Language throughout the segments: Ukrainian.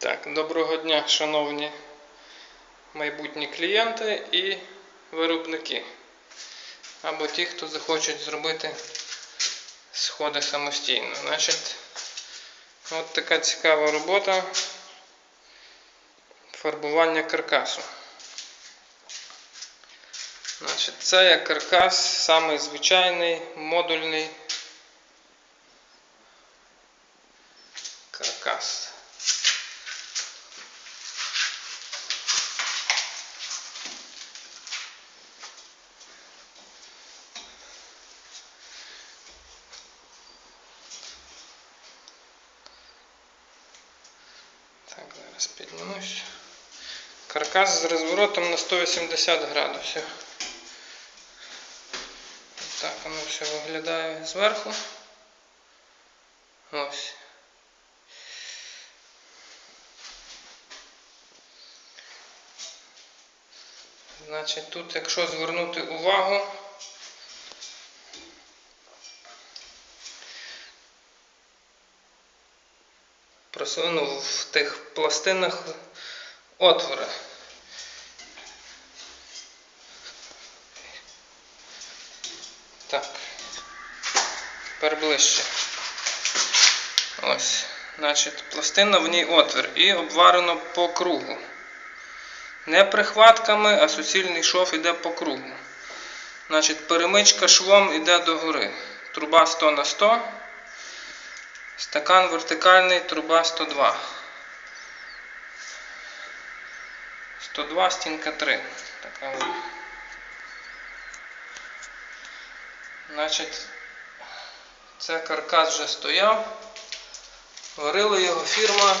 Так, доброго дня, шановні майбутні клієнти і виробники. Або ті, хто захочуть зробити сходи самостійно. Значить, от така цікава робота фарбування каркасу. Значить, це є каркас, самий звичайний, модульний каркас. Так, зараз піднімусь. Каркас з розворотом на 180 градусів. Так воно все виглядає зверху. Ось. Значить, тут, якщо звернути увагу, просунув в тих пластинах отвори. Так. Тепер ближче. Ось. Значить, пластина в ній отвір і обварено по кругу. Не прихватками, а суцільний шов іде по кругу. Значить, перемичка швом йде догори. Труба 100 на 100. Стакан вертикальний, труба 102. 102, стінка 3. Така. Значить, це каркас вже стояв. Варила його фірма.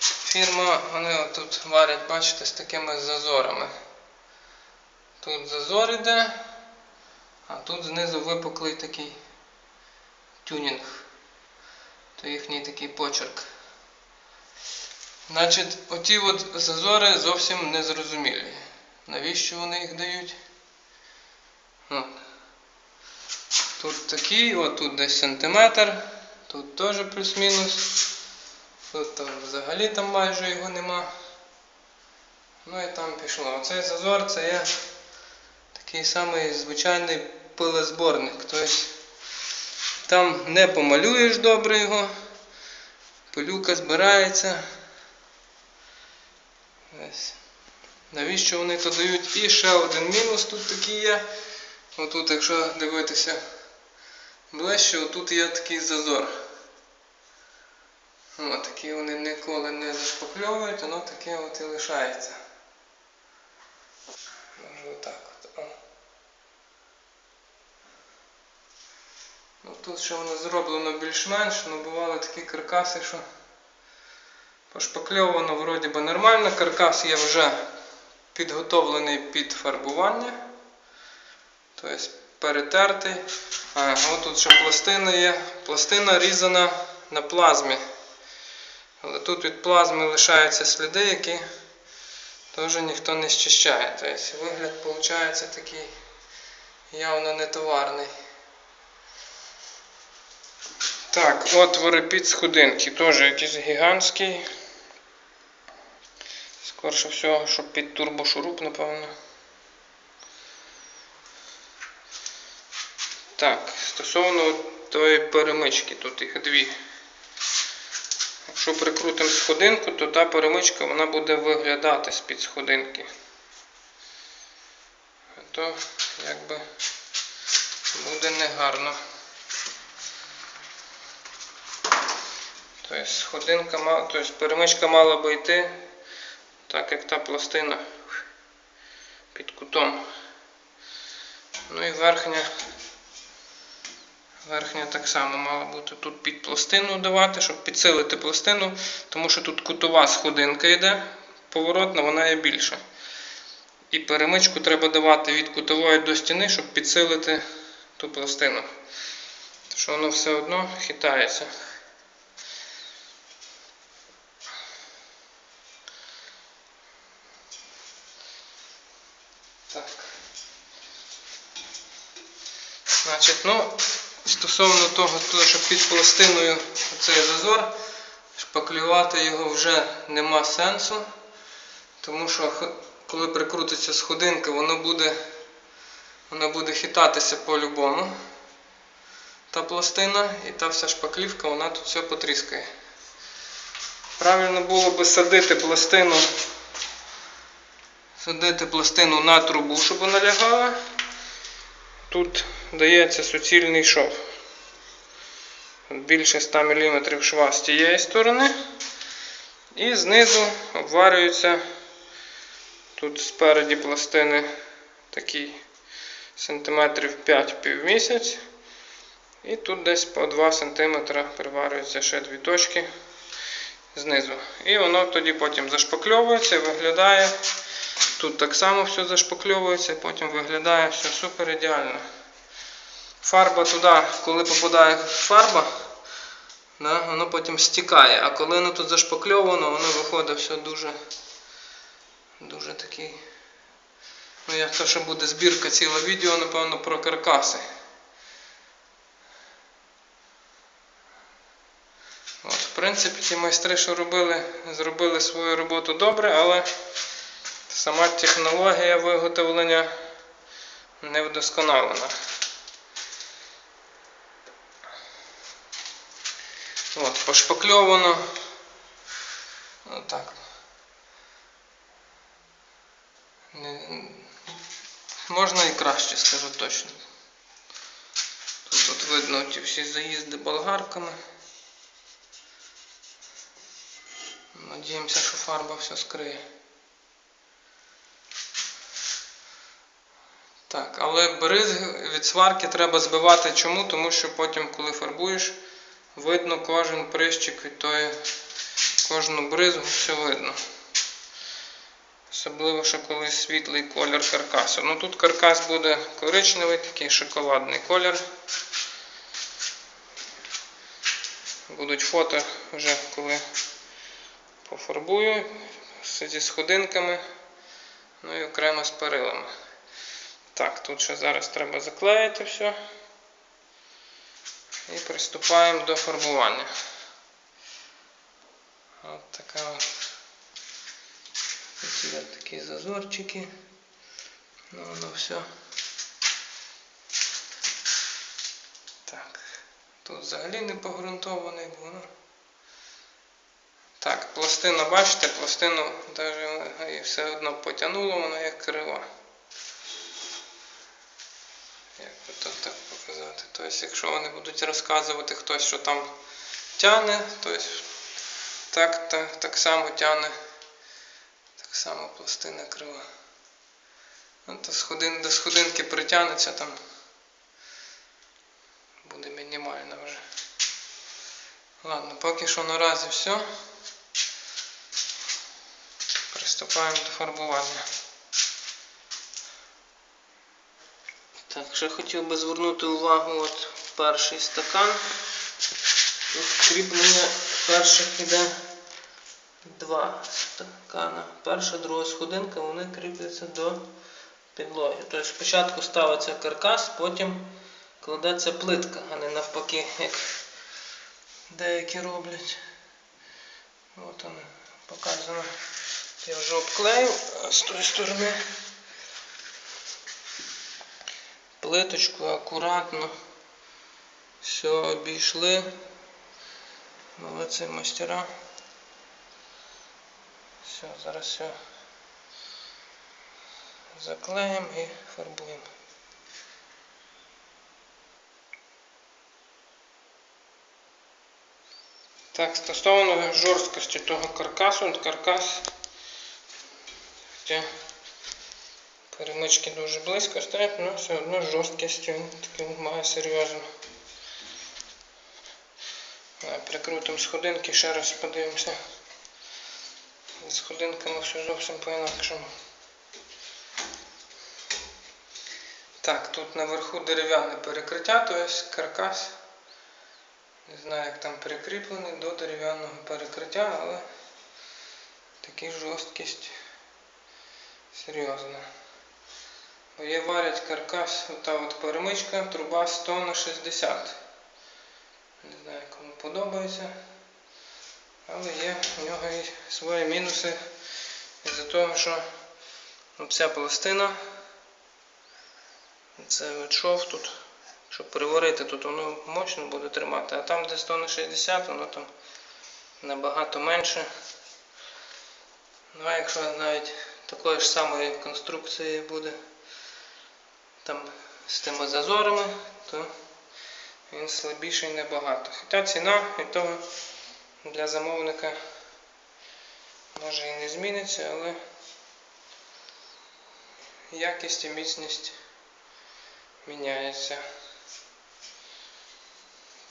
Фірма, вони тут варять, бачите, з такими зазорами. Тут зазор іде, а тут знизу випуклий такий тюнінг. То їхній такий почерк. Значить, оті от зазори зовсім не зрозумілі. Навіщо вони їх дають? От. Тут такий, от тут десь сантиметр, тут теж плюс-мінус. Тут там взагалі там майже його нема. Ну і там пішло. Оцей зазор це є такий самий звичайний пилезборник. Тобто там не помалюєш добре його, пилюка збирається. Ось. Навіщо вони то дають? І ще один мінус тут такий є. Отут, якщо дивитися ближче, отут є такий зазор. О, такі вони ніколи не зашпакльовують, воно таке от і лишається. Може отак от. О. Ну, тут ще воно зроблено більш-менш, але бували такі каркаси, що пошпакльовано вроді би нормально. Каркас є вже підготовлений під фарбування. Тобто перетертий. А, от тут ще пластина є. Пластина різана на плазмі. Але тут від плазми лишаються сліди, які теж ніхто не щищає. Тобто вигляд виходить такий явно не товарний. Так, отвори під сходинки. Теж якийсь гігантський. Скорше всього, що під турбошуруп, напевно. Так, стосовно тої перемички, тут їх дві. Якщо прикрутимо сходинку, то та перемичка вона буде виглядати з-під сходинки. А то якби буде негарно. Тобто сходинка тобто перемичка мала би йти так як та пластина під кутом. Ну і верхня. Верхня так само мала бути тут під пластину давати, щоб підсилити пластину, тому що тут кутова сходинка йде, поворотна, вона є більша. І перемичку треба давати від кутової до стіни, щоб підсилити ту пластину. Тому що воно все одно хитається. Значить, ну, стосовно того, що під пластиною цей зазор, шпаклювати його вже нема сенсу, тому що коли прикрутиться сходинка, воно буде, воно буде хитатися по-любому. Та пластина і та вся шпаклівка, вона тут все потріскає. Правильно було би садити пластину, садити пластину на трубу, щоб вона лягала. Тут дається суцільний шов. Більше 100 мм шва з тієї сторони. І знизу обварюється тут спереді пластини такий сантиметрів 5 півмісяць. І тут десь по 2 см приварюються ще дві точки знизу. І воно тоді потім зашпакльовується виглядає. Тут так само все зашпакльовується, потім виглядає все супер ідеально. Фарба туди, коли попадає фарба, да, воно потім стікає. А коли воно тут зашпакльовано, воно виходить все дуже, дуже такий. Ну, як то ще буде збірка ціла відео, напевно, про каркаси. От, в принципі, ті майстри, що робили, зробили свою роботу добре, але сама технологія виготовлення не вдосконалена. От, пошпакльовано. Отак. Не, можна і краще, скажу точно. Тут от видно ті всі заїзди болгарками. Надіємося, що фарба все скриє. Так, але бризг від сварки треба збивати чому? Тому що потім, коли фарбуєш, видно кожен прищик від тої, кожну бризгу, все видно. Особливо, що коли світлий колір каркасу. Ну тут каркас буде коричневий, такий шоколадний колір. Будуть фото вже коли пофарбую зі сходинками, ну і окремо з перилами. Так, тут ще зараз треба заклеїти все. І приступаємо до фарбування. От така. Є такі зазорчики. Ну воно все. Так. Тут взагалі не погрунтований, бо воно. Так, пластина, бачите, пластину навіть все одно потягнуло, вона як крива. Як то так показати? Тобто, якщо вони будуть розказувати хтось, що там тягне, тобто так, так, так само тягне, так само пластина крива. Ну, то сходин, до сходинки притягнеться там. Буде мінімально вже. Ладно, поки що наразі все. Приступаємо до фарбування. Так, ще хотів би звернути увагу от перший стакан. Тут кріплення перших іде два стакана. Перша, друга сходинка, вони кріпляться до підлоги. Тобто спочатку ставиться каркас, потім кладеться плитка, а не навпаки, як деякі роблять. От воно показано. Я вже обклею з тої сторони. Плиточку акуратно. Все обійшли. Молодці мастера. Все, зараз все заклеїмо і фарбуємо. Так, стосовно жорсткості того каркасу, каркас, хоча перемички дуже близько стоять, але все одно жорсткість він таки має серйозну. Давай Прикрутимо сходинки, ще раз подивимося. З сходинками все зовсім по-інакшому. Так, тут наверху дерев'яне перекриття, тобто каркас. Не знаю, як там прикріплений до дерев'яного перекриття, але така жорсткість серйозна. Є варять каркас, ота от перемичка, труба 100 на 60. Не знаю, кому подобається. Але є в нього і свої мінуси із-за того, що ця пластина, це от шов тут, щоб переварити, тут воно мощно буде тримати, а там, де 100 на 60, воно там набагато менше. Ну а якщо навіть такої ж самої конструкції буде там з тими зазорами, то він слабіший набагато. Хоча ціна від того для замовника може і не зміниться, але якість і міцність міняється.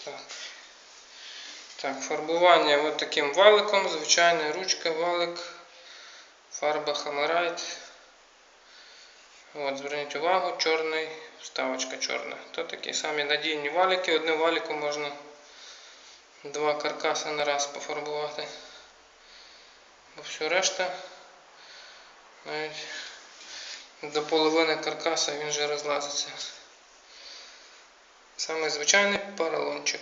Так. Так, фарбування от таким валиком, звичайна ручка, валик, фарба Хамерайт. От, зверніть увагу, чорний, вставочка чорна. То такі самі надійні валики. Одним валиком можна два каркаси на раз пофарбувати. Бо все решта навіть до половини каркаса він вже розлазиться. Саме звичайний поролончик.